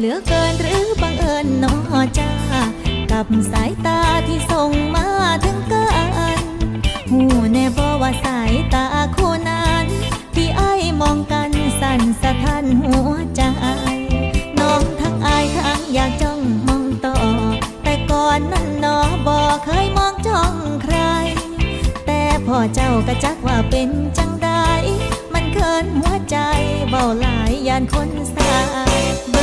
เหลือเกินหรือบังเอิญนอจ้า กับสายตาที่ส่งมาถึงกันหูแน่บอว่าสายตาคู่นั้น ที่ไอ้ายมองกันสั่นสะท้านหัวใจ น้องทั้งอายทั้งอยากจ้องมองต่อ แต่ก่อนนั้นนอบอกเคยมองจ้องใคร แต่พอเจ้ากระจักว่าเป็นจังไดมันเคินหัวใจเบาหลายยานคนสาย